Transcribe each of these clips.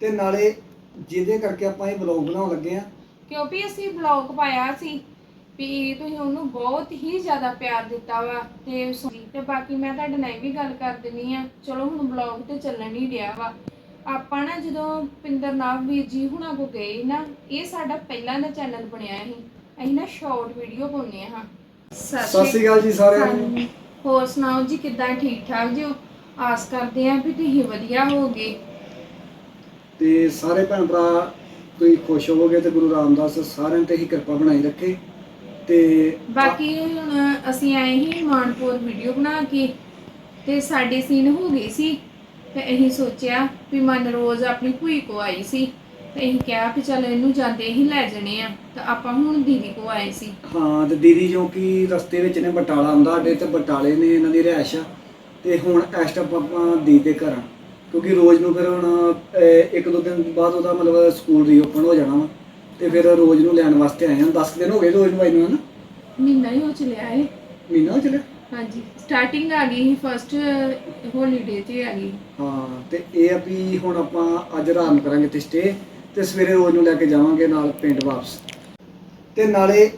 ਤੇ ਨਾਲੇ ਜਿਹਦੇ ਕਰਕੇ ਆਪਾਂ ਇਹ ਵਲੌਗ ਬਣਾਉਣ ਲੱਗੇ ਆ ਕਿਉਂਕਿ ਅਸੀਂ ਬਲੌਗ ਪਾਇਆ ਸੀ ਵੀ ਤੁਸੀਂ ਉਹਨੂੰ ਬਹੁਤ ਹੀ ਜ਼ਿਆਦਾ ਪਿਆਰ ਦਿੱਤਾ ਵਾ ਤੇ ਤੇ ਬਾਕੀ ਮੈਂ ਤੁਹਾਡੇ ਨਾਲ ਇਹ ਵੀ ਗੱਲ ਕਰ ਦਿੰਨੀ ਆ। ਚਲੋ ਹੁਣ ਬਲੌਗ ਤੇ ਚੱਲਣ ਹੀ ਡਿਆ ਵਾ। ਆਪਾਂ ਨਾ ਜਦੋਂ ਪਿੰਦਰ ਨਾਵ ਵੀਰ ਜੀ ਹੁਣਾਂ ਕੋ ਗਏ ਨਾ ਇਹ ਸਾਡਾ ਪਹਿਲਾਂ ਦਾ ਚੈਨਲ ਬਣਿਆ ਸੀ। ਅਸੀਂ ਨਾ ਸ਼ਾਰਟ ਵੀਡੀਓ ਪਾਉਂਦੇ ਹਾਂ। ਸਤਿ ਸ਼੍ਰੀ ਅਕਾਲ ਜੀ ਸਾਰਿਆਂ ਨੂੰ। ਹਾਂਜੀ। ਹੋਰ ਸੁਣਾਓ ਜੀ ਕਿੱਦਾਂ ਠੀਕ ਠਾਕ ਜੀ? ਆਸ ਕਰਦੇ ਆਂ ਵੀ ਤੁਸੀਂ ਵਧੀਆ ਹੋਗੇ ਤੇ ਸਾਰੇ ਭੈਣ ਭਰਾ ਤੁਸੀਂ ਖੁਸ਼ ਹੋਵੋਗੇ ਤੇ ਗੁਰੂ ਰਾਮਦਾਸ ਸਾਰਿਆਂ ਤੇ ਹੀ ਕਿਰਪਾ ਬਣਾਈ ਰੱਖੇ। ਤੇ ਬਾਕੀ ਹੁਣ ਅਸੀਂ ਆਏ ਹੀ ਮਾਨਪੁਰ ਵੀਡੀਓ ਬਣਾ ਕੇ ਤੇ ਸਾਡੇ ਸੀਨ ਹੋ ਗਏ ਸੀ ਤੇ ਅਸੀਂ ਸੋਚਿਆ ਵੀ ਮਨ ਰੋਜ਼ ਆਪਣੀ ਭੂਈ ਕੋ ਆਈ ਸੀ ਤੇ ਅਸੀਂ ਕਿਹਾ ਵੀ ਚੱਲ ਇਹਨੂੰ ਜਾਂਦੇ ਹੀ ਲੈ ਜਣੇ ਆ ਤਾਂ ਆਪਾਂ ਹੁਣ ਦੀਦੀ ਕੋ ਆਏ ਸੀ। ਹਾਂ ਤੇ ਦੀਦੀ ਜੋ ਕਿ ਰਸਤੇ ਵਿੱਚ ਨੇ ਬਟਾਲਾ ਆਉਂਦਾ ਸਾਡੇ ਤੇ ਬਟਾਲੇ ਨੇ ਇਹਨਾਂ ਦੀ ਰਿਹਾਇਸ਼ ਆ। ਤੇ ਹੁਣ ਇਸ ਟਾਈਮ ਆਪਾਂ ਦੀਦੀ ਦੇ ਘਰ ਕਿਉਂਕਿ ਰੋਜ਼ ਨੂੰ ਫਿਰ ਹੁਣ ਅਹ, ਇੱਕ ਦੋ ਦਿਨ ਬਾਅਦ ਉਹਦਾ ਮਤਲਬ ਸਕੂਲ ਰੀਓਪਨ ਹੋ ਜਾਣਾ ਵਾ। ਤੇ ਫਿਰ ਰੋਜ਼ ਨੂੰ ਲੈਣ ਵਾਸਤੇ ਆਏ ਹਾਂ 10 ਦਿਨ ਹੋ ਗਏ ਰੋਜ਼ ਨੂੰ ਆਈ ਨੂੰ ਹਨਾ? ਮਹੀਨਾ ਹੀ ਹੋ ਚਲਿਆ ਏ ਮਹੀਨਾ ਹੋ ਚੱਲਿਆ? ਹਾਂਜੀ। ਸਟਾਰਟਿੰਗ ਆ ਗਈ ਸੀ ਫਸਟ ਹੌਲੀਡੇ ਤੇ ਆ ਗਈ। ਹਾਂ ਤੇ ਇਹ ਆ ਵੀ ਹੁਣ ਆਪਾਂ ਅੱਜ ਆਰਾਮ ਕਰਾਂਗੇ ਤੇ ਸਟੇ ਤੇ ਸਵੇਰੇ ਰੋਜ਼ ਨੂੰ ਲੈ ਕੇ ਜਾਵਾਂਗੇ ਨਾਲ ਪਿੰਡ ਵਾਪਸ। ਤੇ ਨਾਲੇ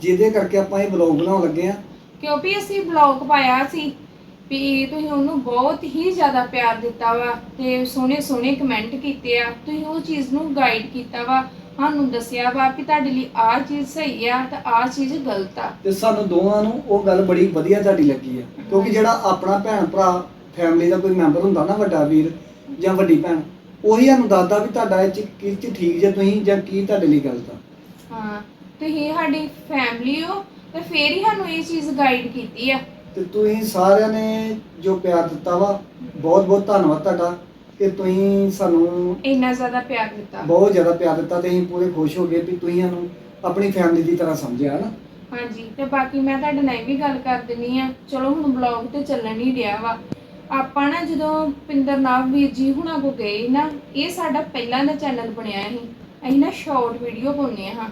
ਜਿਹਦੇ ਕਰਕੇ ਆਪਾਂ ਇਹ ਵਲੌਗ ਬਣਾਉਣ ਲੱਗੇ ਆ। ਕਿਉਂਕਿ ਅਸੀਂ ਬਲੌਗ ਪਾਇਆ ਸੀ। ਵੀ ਤੁਸੀਂ ਉਹਨੂੰ ਬਹੁਤ ਹੀ ਜ਼ਿਆਦਾ ਪਿਆਰ ਦਿੱਤਾ ਵਾ ਤੇ ਸੋਹਣੇ ਸੋਹਣੇ ਕਮੈਂਟ ਕੀਤੇ ਆ। ਤੁਸੀਂ ਉਹ ਚੀਜ਼ ਨੂੰ ਗਾਈਡ ਕੀਤਾ ਵਾ। ਸਾਨੂੰ ਦੱਸਿਆ ਵਾ ਕਿ ਤੁਹਾਡੇ ਲਈ ਆਹ ਚੀਜ਼ ਸਹੀ ਆ ਤੇ ਆਹ ਚੀਜ਼ ਗਲਤ ਆ। ਤੇ ਸਾਨੂੰ ਦੋਵਾਂ ਨੂੰ ਉਹ ਗੱਲ ਬੜੀ ਵਧੀਆ ਤੁਹਾਡੀ ਲੱਗੀ ਆ। ਕਿਉਂਕਿ ਜਿਹੜਾ ਆਪਣਾ ਭੈਣ ਭਰਾ ਫੈਮਿਲੀ ਦਾ ਕੋਈ ਮੈਂਬਰ ਹੁੰਦਾ ਨਾ ਵੱਡਾ ਵੀਰ ਜਾਂ ਵੱਡੀ ਭੈਣ ਉਹੀ ਸਾਨੂੰ ਦੱਸਦਾ ਵੀ ਤੁਹਾਡਾ ਇਹ ਚ ਕੀ ਚ ਠੀਕ ਜੇ ਤੁਸੀਂ ਜਾਂ ਕੀ ਤੁਹਾਡੇ ਲਈ ਗਲਤ ਆ। ਹਾਂ ਤੁਸੀਂ ਸਾਡੀ ਫੈਮਿਲੀ ਹੋ ਤੇ ਫੇਰ ਹੀ ਸਾਨੂੰ ਇਹ ਚੀਜ਼ ਗਾਈਡ ਕੀਤੀ ਆ। ਤੇ ਤੁਸੀਂ ਸਾਰਿਆਂ ਨੇ ਜੋ ਪਿਆਰ ਦਿੱਤਾ ਵਾ ਬਹੁਤ ਬਹੁਤ ਧੰਨਵਾਦ ਤੁਹਾਡਾ ਕਿ ਤੁਸੀਂ ਸਾਨੂੰ ਇੰਨਾ ਜ਼ਿਆਦਾ ਪਿਆਰ ਦਿੱਤਾ। ਬਹੁਤ ਜ਼ਿਆਦਾ ਪਿਆਰ ਦਿੱਤਾ ਤੇ ਅਸੀਂ ਪੂਰੇ ਖੁਸ਼ ਹੋ ਗਏ ਵੀ ਤੁਸੀਂ ਸਾਨੂੰ ਆਪਣੀ ਫੈਮਿਲੀ ਦੀ ਤਰ੍ਹਾਂ ਸਮਝਿਆ ਨਾ ਹਾਂਜੀ ਤੇ ਬਾਕੀ ਮੈਂ ਤੁਹਾਡੇ ਨਾਲ ਇਹ ਵੀ ਗੱਲ ਕਰ ਦਿੰਨੀ ਆ ਚਲੋ ਹੁਣ ਬਲੌਗ ਤੇ ਚੱਲਣ ਹੀ ਡਿਆ ਵਾ। ਆਪਾਂ ਨਾ ਜਦੋਂ ਪਿੰਦਰ ਨਾਵ ਵੀਰ ਜੀ ਹੁਣਾਂ ਕੋ ਗਏ ਨਾ ਇਹ ਸਾਡਾ ਪਹਿਲਾਂ ਦਾ ਚੈਨਲ ਬਣਿਆ ਸੀ। ਅਸੀਂ ਨਾ ਸ਼ਾਰਟ ਵੀਡੀਓ ਪਾਉਂਦੇ ਹਾਂ।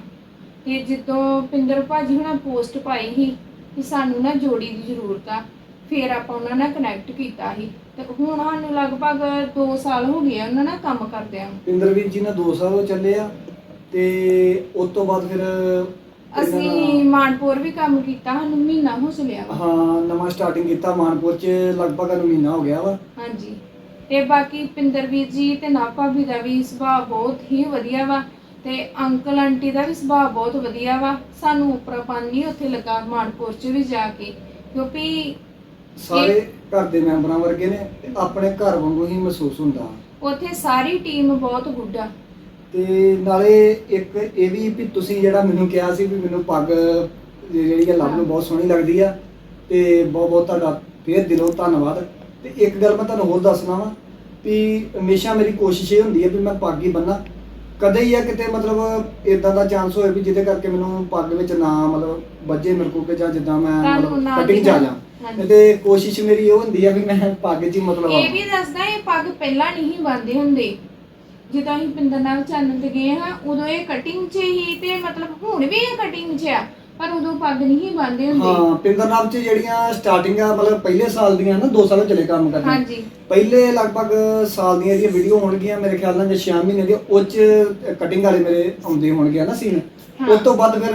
ਤੇ ਜਦੋਂ ਪਿੰਦਰ ਭਾਜੀ ਹੁਣਾਂ ਪੋਸਟ ਪਾਈ ਸੀ ਕਿ ਸਾਨੂੰ ਨਾ ਜੋੜੀ ਦੀ ਜ਼ਰੂਰਤ ਆ। ਫਿਰ ਆਪਾਂ ਉਹਨਾਂ ਨਾਲ ਕਨੈਕਟ ਕੀਤਾ ਸੀ। ਤੇ ਹੁਣ ਸਾਨੂੰ ਲਗਭਗ 2 ਸਾਲ ਹੋ ਗਏ ਆ ਉਹਨਾਂ ਨਾਲ ਕੰਮ ਕਰਦਿਆਂ ਨੂੰ। ਪਿੰਦਰਵੀਰ ਜੀ ਨਾਲ 2 ਸਾਲ ਹੋ ਚੱਲੇ ਆ ਤੇ ਉਸ ਤੋਂ ਬਾਅਦ ਫਿਰ ਇਹਨਾਂ ਅਸੀਂ ਮਾਨਪੁਰ ਵੀ ਕੰਮ ਕੀਤਾ ਸਾਨੂੰ ਮਹੀਨਾ ਹੋ ਚਲਿਆ ਵਾ। ਹਾਂ ਨਵਾਂ ਸਟਾਰਟਿੰਗ ਕੀਤਾ ਮਾਨਪੁਰ ਚ ਲਗਭਗ ਨੂੰ ਮਹੀਨਾ ਹੋ ਗਿਆ ਵਾ। ਹਾਂਜੀ। ਤੇ ਬਾਕੀ ਪਿੰਦਰ ਵੀਰ ਜੀ ਤੇ ਨਾ ਭਾਬੀ ਦਾ ਵੀ ਸੁਭਾਅ ਬਹੁਤ ਹੀ ਵਧੀਆ ਵਾ। ਤੇ ਅੰਕਲ ਆਂਟੀ ਦਾ ਵੀ ਸੁਭਾਅ ਬਹੁਤ ਵਧੀਆ ਵਾ। ਸਾਨੂੰ ਉਪਰਾਪਨ ਨਹੀਂ ਉੱਥੇ ਲੱਗਾ ਮਾਨਪੁਰ ਚ ਵੀ ਜਾ ਕੇ ਕਿਉਂਕਿ ਸਾਰੇ ਘਰ ਦੇ ਮੈਂਬਰਾਂ ਵਰਗੇ ਨੇ ਤੇ ਆਪਣੇ ਘਰ ਵਾਂਗੂ ਹੀ ਮਹਿਸੂਸ ਹੁੰਦਾ। ਉੱਥੇ ਸਾਰੀ ਟੀਮ ਬਹੁਤ ਗੁੱਡ ਆ। ਤੇ ਨਾਲੇ ਇੱਕ ਇਹ ਵੀ ਵੀ ਤੁਸੀਂ ਜਿਹੜਾ ਮੈਨੂੰ ਕਿਹਾ ਸੀ ਵੀ ਮੈਨੂੰ ਪੱਗ ਜਿਹੜੀ ਹੈ ਲੱਭ ਨੂੰ ਬਹੁਤ ਸੋਹਣੀ ਲੱਗਦੀ ਆ ਤੇ ਬਹੁਤ ਬਹੁਤ ਤੁਹਾਡਾ ਫੇਰ ਦਿਲੋਂ ਧੰਨਵਾਦ। ਤੇ ਇੱਕ ਗੱਲ ਮੈਂ ਤੁਹਾਨੂੰ ਹੋਰ ਦੱਸਣਾ ਵਾ ਵੀ ਹਮੇਸ਼ਾ ਮੇਰੀ ਕੋਸ਼ਿਸ਼ ਇਹ ਹੁੰਦੀ ਹੈ ਵੀ ਮੈਂ ਪੱਗ ਹੀ ਬੰਨਾਂ ਕਦੇ ਹੀ ਆ ਕਿਤੇ ਮਤਲਬ ਇਦਾਂ ਦਾ ਚਾਂਸ ਹੋਏ ਵੀ ਜਿਹਦੇ ਕਰਕੇ ਮੈਨੂੰ ਪੱਗ ਵਿੱਚ ਨਾ ਮਤਲਬ ਵੱਜੇ ਮੇਰੇ ਕੋਲ ਕਿ ਜਾਂ ਜਿੱਦਾਂ ਮੈਂ ਤੁਹਾਨੂੰ ਨਾ ਮਤਲਬ ਕਟਿੰਗ ਚ ਆ ਹਾਂਜੀ। ਤੇ ਕੋਸ਼ਿਸ਼ ਮੇਰੀ ਇਹ ਹੁੰਦੀ ਆ ਵੀ ਮੈਂ ਪੱਗ 'ਚ ਹੀ ਮਤਲਬ ਇਹ ਵੀ ਦੱਸਦਾ ਇਹ ਪੱਗ ਪਹਿਲਾਂ ਨਹੀਂ ਸੀ ਬੰਨਦੇ ਹੁੰਦੇ। ਜਦੋਂ ਅਸੀਂ ਪਿੰਦਰ ਨਾਲ ਚੈਨਲ ਤੇ ਗਏ ਹਾਂ ਉਦੋਂ ਇਹ ਕਟਿੰਗ 'ਚ ਹੀ ਤੇ ਮਤਲਬ ਹੁਣ ਵੀ ਇਹ ਕਟਿੰਗ 'ਚ ਆ। ਪਰ ਉਦੋਂ ਪੱਗ ਨਹੀਂ ਬੰਨਦੇ ਹੁੰਦੇ। ਹਾਂ ਪਿੰਦਰਨਾਮ ਚ ਜਿਹੜੀਆਂ ਸਟਾਰਟਿੰਗ ਆ ਮਤਲਬ ਪਹਿਲੇ ਸਾਲ ਦੀਆਂ ਨਾ 2 ਸਾਲ ਚੱਲੇ ਕੰਮ ਕਰਦੇ। ਹਾਂਜੀ। ਪਹਿਲੇ ਲਗਭਗ ਸਾਲ ਦੀਆਂ ਜਿਹੜੀਆਂ ਵੀਡੀਓ ਹੋਣਗੀਆਂ ਮੇਰੇ ਖਿਆਲ ਨਾਲ ਜੇ 6 ਮਹੀਨੇ ਦੀ ਉਹ ਚ ਕਟਿੰਗ ਵਾਲੇ ਮੇਰੇ ਆਉਂਦੇ ਹੋਣਗੇ ਨਾ ਸੀਨ ਹਾਂ। ਉਸ ਤੋਂ ਬਾਅਦ ਫਿਰ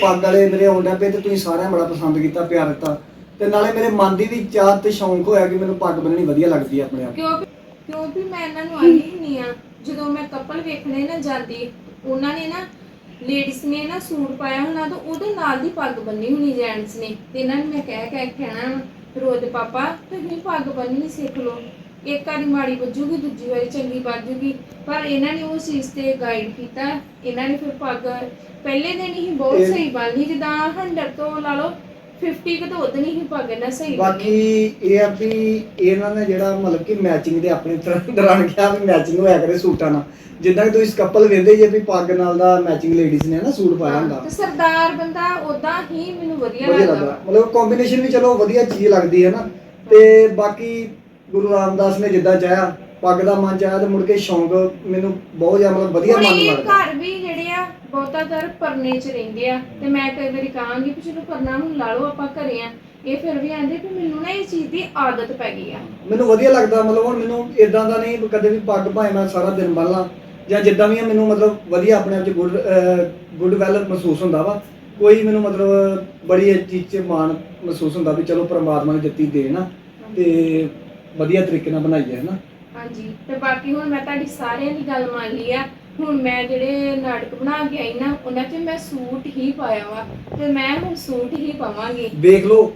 ਪੱਗ ਵਾਲੇ ਮੇਰੇ ਆਉਂਦੇ ਪਏ ਤੇ ਤੁਸੀਂ ਸਾਰਿਆਂ ਬੜਾ ਪਸੰਦ ਕੀਤਾ ਪਿਆਰ ਦਿੱਤਾ। ਤੇ ਨਾਲੇ ਮੇਰੇ ਮਨ ਦੀ ਵੀ ਚਾਹ ਤੇ ਸ਼ੌਂਕ ਹੋਇਆ ਕਿ ਮੈਨੂੰ ਪੱਗ ਬੰਨਣੀ ਵਧੀਆ ਲੱਗਦੀ ਆ ਆਪਣੇ ਆਪ। ਕਿਉਂਕਿ ਕਿਉਂਕਿ ਮੈਂ ਇਹਨਾਂ ਨੂੰ ਆਈ ਨਹੀਂ ਆ। ਜਦੋਂ ਮੈਂ ਕਪਲ ਵੇਖਣੇ ਨਾ ਜਾਂਦੀ ਉਹਨਾਂ ਨੇ ਨਾ ਲੇਡੀਜ਼ ਨੇ ਨਾ ਸੂਟ ਪਾਇਆ ਹੋਣਾ ਤਾਂ ਉਹਦੇ ਨਾਲ ਦੀ ਪੱਗ ਬੰਨੀ ਹੋਣੀ ਜੈਂਟਸ ਨੇ। ਤੇ ਇਹਨਾਂ ਨੂੰ ਮੈਂ ਕਹਿ ਕਹਿ ਕਹਿਣਾ ਰੋਜ਼ ਪਾਪਾ ਤੁਸੀਂ ਪੱਗ ਬੰਨਣੀ ਸਿੱਖ ਲਓ। ਇੱਕ ਵਾਰੀ ਮਾੜੀ ਵੱਜੂਗੀ ਦੂਜੀ ਵਾਰੀ ਚੰਗੀ ਵੱਜੂਗੀ। ਪਰ ਇਹਨਾਂ ਨੇ ਉਹ ਚੀਜ਼ ਤੇ ਗਾਈਡ ਕੀਤਾ। ਇਹਨਾਂ ਨੇ ਫਿਰ ਪੱਗ ਪਹਿਲੇ ਦਿਨ ਹੀ ਬਹੁਤ ਸਹੀ ਬੰਨ੍ਹੀ ਜਿੱਦਾਂ 100 ਤੋਂ ਲਾ ਲਓ 50 ਕੁ ਤੋਂ ਉਦੋਂ ਹੀ ਪੱਗ ਇਹਨਾਂ ਸਹੀ ਬਾਕੀ ਬੰਨ੍ਹੀ ਇਹ ਆ ਵੀ ਇਹਨਾਂ ਨੇ ਜਿਹੜਾ ਮਤਲਬ ਕਿ ਮੈਚਿੰਗ ਦੇ ਆਪਣੇ ਤਰ੍ਹਾਂ ਦੌਰਾਨ ਕਿਹਾ ਵੀ ਮੈਚਿੰਗ ਹੋਇਆ ਕਰੇ ਸੂਟਾਂ ਨਾਲ। ਜਿੱਦਾਂ ਕਿ ਤੁਸੀਂ ਕਪਲ ਵੇਂਦੇ ਜੇ ਵੀ ਪੱਗ ਨਾਲ ਦਾ ਮੈਚਿੰਗ ਲੇਡੀਜ਼ ਨੇ ਨਾ ਸੂਟ ਪਾਇਆ ਹੁੰਦਾ। ਤੇ ਸਰਦਾਰ ਬੰਦਾ ਉਦਾਂ ਹੀ ਮੈਨੂੰ ਵਧੀਆ ਵਧੀਆ ਲੱਗਦਾ। ਲੱਗਦਾ। ਮਤਲਬ ਕੰਬੀਨੇਸ਼ਨ ਵੀ ਚਲੋ ਵਧੀਆ ਚੀਜ਼ ਲੱਗਦੀ ਹੈ ਨਾ। ਤੇ ਬਾਕੀ ਗੁਰੂ ਰਾਮਦਾਸ ਨੇ ਜਿੱਦਾਂ ਚਾਹਿਆ ਪੱਗ ਦਾ ਮਨ ਚਾਹਿਆ ਤੇ ਮੁੜ ਕੇ ਸ਼ੌਂਕ ਮੈਨੂੰ ਬਹੁਤ ਜ਼ਿਆਦਾ ਮਤਲਬ ਵਧੀਆ ਹੁਣ ਮਨ ਇਹ ਲੱਗਦਾ। ਘਰ ਵੀ ਜਿਹੜੇ ਬਹੁਤਾਤਰ ਪਰਨੇ ਚ ਰਹਿੰਦੇ ਆ ਤੇ ਮੈਂ ਕਈ ਵਾਰੀ ਕਹਾਂਗੀ ਵੀ ਚਲੋ ਪਰਨਾ ਹੁਣ ਲਾ ਲਓ ਆਪਾਂ ਘਰੇ ਆ। ਇਹ ਫਿਰ ਵੀ ਆਂਦੇ ਵੀ ਮੈਨੂੰ ਨਾ ਇਹ ਚੀਜ਼ ਦੀ ਆਦਤ ਪੈ ਗਈ ਆ। ਮੈਨੂੰ ਵਧੀਆ ਲੱਗਦਾ ਮਤਲਬ ਹੁਣ ਮੈਨੂੰ ਇਦਾਂ ਦਾ ਨਹੀਂ ਵੀ ਕਦੇ ਵੀ ਪੱਗ ਭਾਵੇਂ ਮੈਂ ਸਾਰਾ ਦਿਨ ਬੰਨ੍ਹਾਂ ਜਾਂ ਜਿੱਦਾਂ ਵੀ ਆ ਮੈਨੂੰ ਮਤਲਬ ਵਧੀਆ ਆਪਣੇ ਆਪ 'ਚ ਗੁੱਡ ਗੁੱਡ ਵੈਲ ਮਹਿਸੂਸ ਹੁੰਦਾ ਵਾ। ਕੋਈ ਮੈਨੂੰ ਮਤਲਬ ਬੜੀ ਇਹ ਚੀਜ਼ 'ਚ ਮਾਣ ਮਹਿਸੂਸ ਹੁੰਦਾ ਵੀ ਚਲੋ ਪ੍ਰਮਾਤਮਾ ਨੇ ਦਿੱਤੀ ਦੇਣ ਆ ਤੇ ਵਧੀਆ ਤਰੀਕੇ ਨਾਲ ਬਣਾਈ ਹੈ ਨਾ। ਹਾਂਜੀ ਤੇ ਬਾਕੀ ਹੁਣ ਮੈਂ ਤੁਹਾਡੀ ਸਾਰਿਆਂ ਦੀ ਗੱਲ ਮੰਨ ਲਈ ਆ। ਹੁਣ ਮੈਂ ਜਿਹੜੇ ਨਾਟਕ ਬਣਾ ਕੇ ਆਈ ਨਾ ਉਹਨਾਂ 'ਚ ਮੈਂ ਸੂਟ ਹੀ ਪਾਇਆ ਵਾ ਤੇ ਮੈਂ ਹੁਣ ਸੂਟ ਹੀ ਪਾਵਾਂਗੀ। ਵੇਖ ਲਓ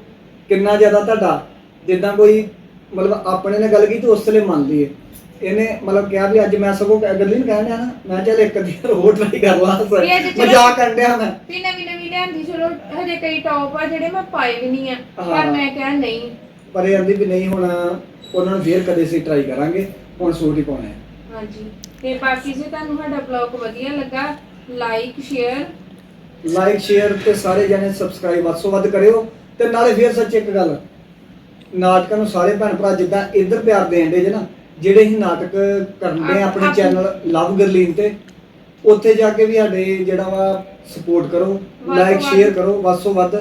ਕਿੰਨਾ ਜ਼ਿਆਦਾ ਤੁਹਾਡਾ ਜਿੱਦਾਂ ਕੋਈ ਮਤਲਬ ਆਪਣੇ ਨੇ ਗੱਲ ਕੀਤੀ ਉਸ ਵੇਲੇ ਮੰਨ ਲਈਏ। ਇਹਨੇ ਮਤਲਬ ਕਿਹਾ ਵੀ ਅੱਜ ਮੈਂ ਸਗੋਂ ਗੱਲੀ ਨੂੰ ਕਹਿਣ ਨਾ। ਮੈਂ ਚੱਲ ਇੱਕ ਅੱਧੀ ਹੋਰ ਟਰਾਈ ਕਰ ਲਾਂ ਵੀ ਅੱਜ ਚਲੋ- ਮਜ਼ਾਕ ਕਰਨ ਡਿਆ ਮੈਂ। ਵੀ ਨਵੀਂ ਨਵੀਂ ਲਿਆਂਦੀ ਚਲੋ ਹਜੇ ਕਈ ਟੌਪ ਆ ਜਿਹੜੇ ਮੈਂ ਪਾਏ ਵੀ ਨਹੀਂ ਆ ਪਰ ਹਾਂ। ਮੈਂ ਕਿਹਾ ਨਹੀਂ। ਪਰ ਇਹ ਆਂਦੀ ਵੀ ਨਹੀਂ ਹੁਣ ਉਹਨਾਂ ਨੂੰ ਫੇਰ ਕਦੇ ਅਸੀਂ ਟਰਾਈ ਕਰਾਂਗੇ ਹੁਣ ਸੂਟ ਹੀ ਪਾਉਣੇ ਆ। ਹਾਂਜੀ। ਤੇ ਬਾਕੀ ਜੇ ਤੁਹਾਨੂੰ ਸਾਡਾ ਬਲੌਗ ਵਧੀਆ ਲੱਗਾ ਲਾਈਕ ਸ਼ੇਅਰ ਲਾਈਕ ਸ਼ੇਅਰ ਤੇ ਸਾਰੇ ਜਣੇ ਸਬਸਕ੍ਰਾਈਬ ਵੱਧ ਤੋਂ ਵੱਧ ਕਰਿਓ। ਤੇ ਨਾਲੇ ਫੇਰ ਸੱਚ ਇੱਕ ਗੱਲ ਨਾਟਕਾਂ ਨੂੰ ਸਾਰੇ ਭੈਣ ਭਰਾ ਜਿੱਦਾਂ ਇੱਧਰ ਪਿਆਰ ਦੇਣ ਦੇ ਜੇ ਨਾ ਜਿਹੜੇ ਹੀ ਨਾਟਕ ਕਰਦੇ ਆ ਆਪਣੇ ਆਪ- ਚੈਨਲ ਲਵ ਗਰਲੀਨ ਤੇ ਉੱਥੇ ਜਾ ਕੇ ਵੀ ਸਾਡੇ ਜਿਹੜਾ ਵਾ ਸਪੋਰਟ ਕਰੋ ਵੱਧ ਲਾਈਕ ਸ਼ੇਅਰ। ਕਰੋ ਵੱਧ ਤੋਂ ਵੱਧ।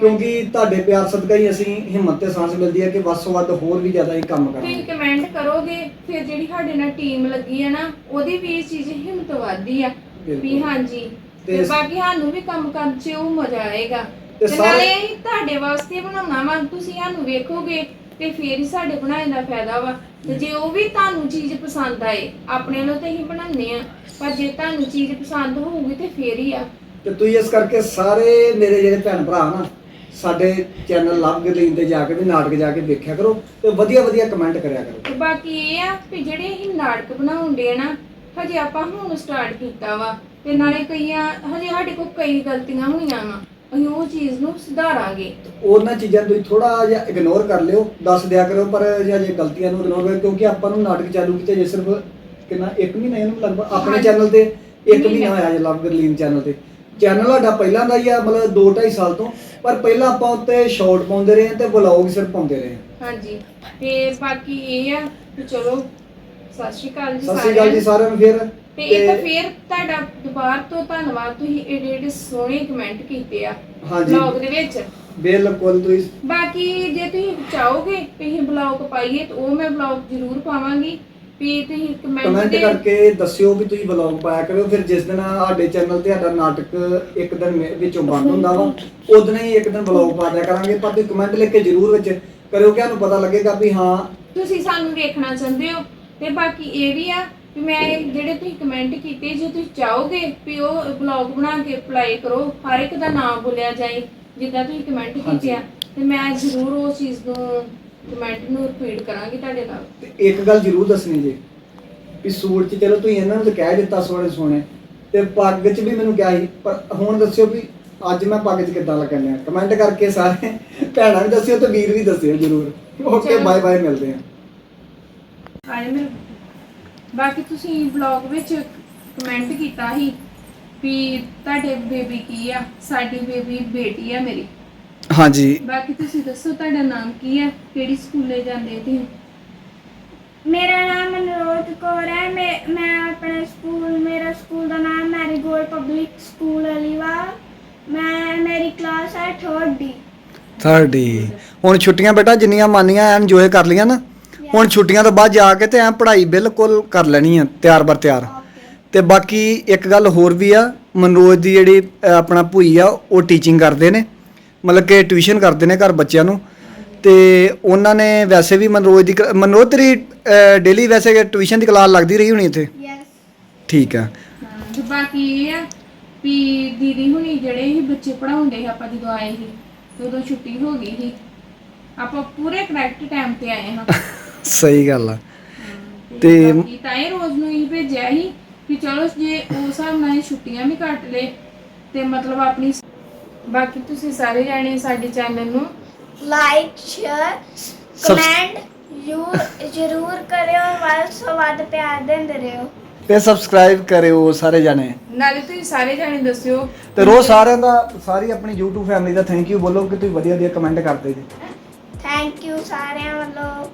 ਕਿਉਂਕਿ ਤੁਹਾਡੇ ਪਿਆਰ ਸਦਕਾ ਹੀ ਅਸੀਂ ਹਿੰਮਤ ਤੇ ਸਾਂਸ ਮਿਲਦੀ ਹੈ ਕਿ ਵੱਧ ਤੋਂ ਵੱਧ ਹੋਰ ਵੀ ਜ਼ਿਆਦਾ ਹੀ ਕੰਮ ਤੁਸੀਂ ਕਰਾਂਗੇ ਕਮੈਂਟ ਕਰੋਗੇ ਫਿਰ ਜਿਹੜੀ ਸਾਡੇ ਨਾਲ ਟੀਮ ਲੱਗੀ ਹੈ ਨਾ ਉਹਦੀ ਵੀ ਇਹ ਚੀਜ਼ ਹਿੰਮਤ ਵਧਦੀ ਆ ਵੀ ਬਿਲਕੁਲ। ਹਾਂਜੀ ਤੇ ਤੇ ਬਾਕੀ ਸਾਨੂੰ ਵੀ ਕੰਮ ਕਰਨ 'ਚ ਉਹ ਮਜ਼ਾ ਆਏਗਾ। ਤੇ ਤੇ ਸਾਰੇ- ਨਾਲੇ ਅਸੀਂ ਤੁਹਾਡੇ ਵਾਸਤੇ ਬਣਾਉਣਾ ਵਾ ਤੁਸੀਂ ਸਾਨੂੰ ਵੇਖੋਗੇ ਤੇ ਫੇਰ ਹੀ ਸਾਡੇ ਬਣਾਏ ਦਾ ਫਾਇਦਾ ਵਾ। ਤੇ ਜੇ ਉਹ ਵੀ ਤੁਹਾਨੂੰ ਚੀਜ਼ ਪਸੰਦ ਆਏ ਆਪਣੇ ਵੱਲੋਂ ਤੇ ਅਸੀਂ ਬਣਾਉਂਦੇ ਆ ਪਰ ਜੇ ਤੁਹਾਨੂੰ ਚੀਜ਼ ਪਸੰਦ ਹੋਊਗੀ ਤੇ ਫੇਰ ਹੀ ਆ। ਤੇ ਤੁਸੀਂ ਇਸ ਕਰਕੇ ਸਾਰੇ ਮੇਰੇ ਜਿਹੜੇ ਭੈਣ ਭਰਾ ਨਾ ਸਾਡੇ ਚੈਨਲ ਲਵ ਗਰਲੀਨ ਤੇ ਜਾ ਕੇ ਵੀ ਨਾਟਕ ਜਾ ਕੇ ਦੇਖਿਆ ਕਰੋ ਤੇ ਵਧੀਆ ਵਧੀਆ ਕਮੈਂਟ ਕਰਿਆ ਕਰੋ ਤੇ ਬਾਕੀ ਇਹ ਆ ਕਿ ਜਿਹੜੇ ਅਸੀਂ ਨਾਟਕ ਬਣਾਉਂਦੇ ਆ ਨਾ ਹਜੇ ਆਪਾਂ ਹੁਣ ਸਟਾਰਟ ਕੀਤਾ ਵਾ ਤੇ ਨਾਲੇ ਕਈਆਂ ਹਜੇ ਸਾਡੇ ਕੋਲ ਕਈ ਗਲਤੀਆਂ ਹੋਈਆਂ ਵਾ ਅਸੀਂ ਉਹ ਚੀਜ਼ ਨੂੰ ਸੁਧਾਰਾਂਗੇ ਉਹਨਾਂ ਚੀਜ਼ਾਂ ਤੁਸੀਂ ਥੋੜਾ ਜਿਹਾ ਇਗਨੋਰ ਕਰ ਲਿਓ ਦੱਸ ਦਿਆ ਕਰੋ ਪਰ ਜੇ ਅਜੇ ਗਲਤੀਆਂ ਨੂੰ ਇਗਨੋਰ ਕਰੋ ਕਿਉਂਕਿ ਆਪਾਂ ਨੂੰ ਨਾਟਕ ਚਾਲੂ ਕੀਤੇ ਜੇ ਸਿਰਫ ਕਿੰਨਾ 1 ਮਹੀਨਾ ਇਹਨੂੰ ਲਗਭਗ ਆਪਣੇ ਹਾਂਜੀ। ਚੈਨਲ ਤੇ 1 ਮਹੀਨਾ। ਮਹੀਨਾ ਹੋਇਆ ਜੇ ਲਵ ਗਰਲੀਨ ਚੈਨਲ ਤੇ ਚੈਨਲ ਸਾਡਾ ਪਹਿਲਾਂ ਦਾ ਹੀ ਆ ਮਤਲਬ 2 2.5 ਸਾਲ ਤੋਂ ਪਰ ਪਹਿਲਾਂ ਆਪਾਂ ਉੱਤੇ ਸ਼ਾਰਟ ਪਾਉਂਦੇ ਰਹੇ ਹਾਂ ਤੇ ਵਲੌਗ ਸਿਰਫ ਪਾਉਂਦੇ ਰਹੇ ਹਾਂ। ਹਾਂਜੀ। ਤੇ ਬਾਕੀ ਇਹ ਆ ਕਿ ਚਲੋ ਸਤਿ ਸ਼੍ਰੀ ਅਕਾਲ ਜੀ ਸਤਿ ਸ਼੍ਰੀ ਅਕਾਲ ਜੀ ਸਾਰਿਆਂ ਨੂੰ ਫਿਰ। ਤੇ ਇੱਕ ਫੇਰ ਤੁਹਾਡਾ ਦੁਬਾਰ ਤੋਂ ਧੰਨਵਾਦ ਤੁਸੀਂ ਏਡੇ ਏਡੇ ਸੋਹਣੇ ਕਮੈਂਟ ਕੀਤੇ ਆ ਹਾਂਜੀ। ਬਲੌਗ ਦੇ ਵਿੱਚ। ਬਿਲਕੁਲ ਤੁਸੀਂ ਬਾਕੀ ਜੇ ਤੁਸੀਂ ਚਾਹੋਗੇ ਕਿ ਅਸੀਂ ਬਲੌਗ ਪਾਈਏ ਤਾਂ ਉਹ ਮੈਂ ਬਲੌਗ ਜ਼ਰੂਰ ਪਾਵਾਂਗੀ। ਵੀ ਤੁਸੀਂ ਕਮੈਂਟ ਕਮੈਂਟ ਦੇ ਕਰਕੇ ਦੱਸਿਓ ਵੀ ਤੁਸੀਂ ਵਲੌਗ ਪਾਇਆ ਕਰਿਓ ਫਿਰ ਜਿਸ ਦਿਨ ਸਾਡੇ ਚੈਨਲ ਤੇ ਸਾਡਾ ਨਾਟਕ ਇੱਕ ਦਿਨ ਮੇ- ਵਿੱਚੋਂ ਬੰਦ ਹੁੰਦਾ ਵਾ ਉਦੋਂ ਹੀ ਇੱਕ ਦਿਨ ਵਲੌਗ ਪਾ ਦਿਆ ਕਰਾਂਗੇ ਪਰ ਤੁਸੀਂ ਕਮੈਂਟ ਲਿਖ ਕੇ ਜ਼ਰੂਰ ਵਿੱਚ ਕਰਿਓ ਕਿ ਸਾਨੂੰ ਪਤਾ ਲੱਗੇਗਾ ਵੀ ਹਾਂ। ਤੁਸੀਂ ਸਾਨੂੰ ਵੇਖਣਾ ਚਾਹੁੰਦੇ ਹੋ ਤੇ ਬਾਕੀ ਇਹ ਵੀ ਆ ਵੀ ਮੈਂ ਜਿਹੜੇ ਤੁਸੀਂ ਕਮੈਂਟ ਕੀਤੇ ਜੇ ਤੁਸੀਂ ਚਾਹੋਗੇ ਵੀ ਉਹ ਬਲੌਗ ਬਣਾ ਕੇ ਅਪਲਾਈ ਕਰੋ ਹਰ ਇੱਕ ਦਾ ਨਾਮ ਬੋਲਿਆ ਜਾਏ ਜਿੱਦਾਂ ਤੁਸੀਂ ਕਮੈਂਟ ਕੀਤੇ ਆ ਤੇ ਮੈਂ ਜ਼ਰੂਰ ਉਹ ਚੀਜ਼ ਨੂੰ ਕਮੈਂਟ ਨੂੰ ਰਿਪੀਟ ਕਰਾਂਗੀ ਤੁਹਾਡੇ ਨਾਲ। ਤੇ ਇੱਕ ਗੱਲ ਜ਼ਰੂਰ ਦੱਸਣੀ ਜੀ ਵੀ ਸੂਟ 'ਚ ਚਲੋ ਤੁਸੀਂ ਇਹਨਾਂ ਨੂੰ ਤਾਂ ਕਹਿ ਦਿੱਤਾ ਸੋਹਣੇ ਸੋਹਣੇ ਤੇ ਪੱਗ 'ਚ ਵੀ ਮੈਨੂੰ ਕਿਹਾ ਸੀ ਪਰ ਹੁਣ ਦੱਸਿਓ ਵੀ ਅੱਜ ਮੈਂ ਪੱਗ 'ਚ ਕਿੱਦਾਂ ਲੱਗਣ ਆ ਕਮੈਂਟ ਕਰਕੇ ਸਾਰੇ ਭੈਣਾਂ ਵੀ ਦੱਸਿਓ ਤੇ ਵੀਰ ਵੀ ਦੱਸਿਓ ਜ਼ਰੂਰ। ਓਕੇ ਚਲੋ। ਬਾਏ ਬਾਏ ਮਿਲਦੇ ਹਾਂ। ਆਏ ਮੇਰੇ ਬਾਕੀ ਤੁਸੀਂ ਬਲੌਗ ਵਿੱਚ ਕਮੈਂਟ ਕੀਤਾ ਸੀ ਵੀ ਤੁਹਾਡੇ ਬੇਬੀ ਕੀ ਆ ਸਾਡੀ ਬੇਬੀ ਬੇਟੀ ਆ ਮੇਰੀ। ਹਾਂਜੀ। ਬਾਕੀ ਤੁਸੀਂ ਦੱਸੋ ਤੁਹਾਡਾ ਨਾਮ ਕੀ ਆ ਕਿਹੜੀ ਸਕੂਲੇ ਜਾਂਦੇ ਤੁਸੀਂ? ਮੇਰਾ ਨਾਮ ਮਨੋਜ ਕੌਰ ਹੈ। ਮੈਂ ਮੈਂ ਆਪਣੇ ਸਕੂਲ ਮੇਰਾ ਸਕੂਲ ਦਾ ਨਾਮ ਮੈਰੀਗੋਲਡ ਪਬਲਿਕ ਸਕੂਲ ਅਲੀਵਾਲ ਮੈਂ ਮੇਰੀ ਕਲਾਸ ਹੈ 3rd ਡੀ। ਥਰਡੀ ਹੁਣ ਛੁੱਟੀਆਂ ਬੇਟਾ ਜਿੰਨੀਆਂ ਮਾਨੀਆਂ ਐਨ ਇੰਜੋਏ ਕਰ ਲੀਆਂ ਨਾ ਹੁਣ ਛੁੱਟੀਆਂ ਤੋਂ ਬਾਅਦ ਜਾ ਕੇ ਤੇ ਐ ਪੜ੍ਹਾਈ ਬਿਲਕੁਲ ਕਰ ਲੈਣੀ ਆ ਤਿਆਰ ਬਰ ਤਿਆਰ। ਤੇ ਬਾਕੀ ਇੱਕ ਗੱਲ ਹੋਰ ਵੀ ਆ ਮਨਰੋਜ ਦੀ ਜਿਹੜੀ ਅ, ਆਪਣਾ ਭੂਈ ਆ ਉਹ ਟੀਚਿੰਗ ਕਰਦੇ ਨੇ। ਮਤਲਬ ਕਿ ਟਿਊਸ਼ਨ ਕਰਦੇ ਨੇ ਘਰ ਬੱਚਿਆਂ ਨੂੰ ਤੇ ਉਹਨਾਂ ਨੇ ਵੈਸੇ ਵੀ ਮਨਰੋਜ ਦੀ ਕ- ਮਨਰੋਜ ਤੇਰੀ ਡੇਲੀ ਵੈਸੇ ਟਿਊਸ਼ਨ ਦੀ ਕਲਾਸ ਲੱਗਦੀ ਰਹੀ ਹੋਣੀ ਇੱਥੇ? ਯੈਸ ਠੀਕ ਆ। ਹਾਂ, ਤੇ ਬਾਕੀ ਇਹ ਆ ਵੀ ਦੀਦੀ ਹੁਣੀ ਜਿਹੜੇ ਹੀ ਬੱਚੇ ਪੜਾਉਂਦੇ ਸੀ ਆਪਾਂ ਜਦੋਂ ਆਏ ਸੀ ਤੇ ਉਦੋਂ ਛੁੱਟੀ ਹੋ ਗਈ ਸੀ। ਆਪਾਂ ਪੂਰੇ ਕਰੈਕਟ ਟਾਈਮ ਤੇ ਆਏ ਹਾਂ। ਸਹੀ ਗੱਲ ਆ। ਤੇ ਤੇ- ਬਾਕੀ ਤਾਂ ਇਹ ਰੋਜ਼ ਨੂੰ ਹੀ ਭੇਜਿਆ ਸੀ ਕਿ ਚਲੋ ਜੇ ਉਸ ਹਿਸਾਬ ਨਾਲ ਇਹ ਛੁੱਟੀਆਂ ਵੀ ਕੱਟ ਲੇ ਤੇ ਮਤਲਬ ਆਪਣੀ ਬਾਕੀ ਤੁਸੀਂ ਸਾਰੇ ਜਾਣੇ ਸਾਡੇ ਚੈਨਲ ਨੂੰ ਲਾਈਕ ਸ਼ੇਅਰ ਕਮੈਂਟ ਯੂ ਜ਼ਰੂਰ ਕਰਿਓ ਵੱਧ ਤੋਂ ਵੱਧ ਪਿਆਰ ਦਿੰਦੇ ਰਹੋ। ਤੇ ਸਬਸਕ੍ਰਾਈਬ ਕਰਿਓ ਸਾਰੇ ਜਣੇ। ਨਾਲੇ ਤੁਸੀਂ ਸਾਰੇ ਜਾਣੇ ਦੱਸਿਓ ਤੇ ਰੋਜ਼ ਸਾਰਿਆਂ ਦਾ ਸਾਰੀ ਆਪਣੀ YouTube ਫੈਮਿਲੀ ਦਾ ਥੈਂਕ ਯੂ ਬੋਲੋ ਕਿ ਤੁਸੀਂ ਵਧੀਆ ਵਧੀਆ ਕਮੈਂਟ ਕਰਦੇ ਜੀ। ਥੈਂਕ ਯੂ ਸਾਰਿਆਂ ਵੱਲੋਂ।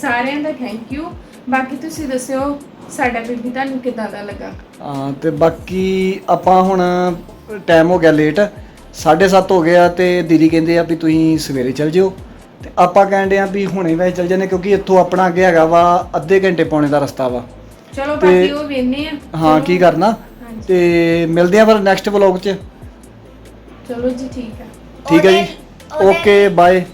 ਸਾਰਿਆਂ ਦਾ ਥੈਂਕ ਯੂ ਬਾਕੀ ਤੁਸੀਂ ਦੱਸਿਓ ਸਾਡਾ ਬੀਬੀ ਤੁਹਾਨੂੰ ਕਿਦਾਂ ਦਾ ਲੱਗਾ? ਹਾਂ ਤੇ ਬਾਕੀ ਆਪਾਂ ਹੁਣ ਟਾਈਮ ਹੋ ਗਿਆ ਲੇਟ 7:30 ਹੋ ਗਿਆ ਤੇ ਦੀਦੀ ਕਹਿੰਦੇ ਆ ਵੀ ਤੁਸੀਂ ਸਵੇਰੇ ਚੱਲ ਜਿਓ। ਤੇ ਆਪਾਂ ਕਹਿੰਦੇ ਆ ਵੀ ਹੁਣੇ ਵੈਸੇ ਚੱਲ ਜਾਂਦੇ ਕਿਉਂਕਿ ਇੱਥੋਂ ਆਪਣਾ ਅੱਗੇ ਹੈਗਾ ਵਾ ਅੱਧੇ ਘੰਟੇ ਪੌਣੇ ਦਾ ਰਸਤਾ ਵਾ। ਚਲੋ ਤੇ- ਬਾਕੀ ਉਹ ਵੇਨੇ ਆ। ਹਾਂ। ਕੀ ਕਰਨਾ। ਤੇ ਮਿਲਦੇ ਆ ਫਿਰ ਨੈਕਸਟ ਵਲੌਗ 'ਚ। ਚਲੋ ਜੀ ਠੀਕ ਆ। ਠੀਕ ਹੈ ਜੀ। ਉਹਦੇ- ਓਕੇ ਬਾਏ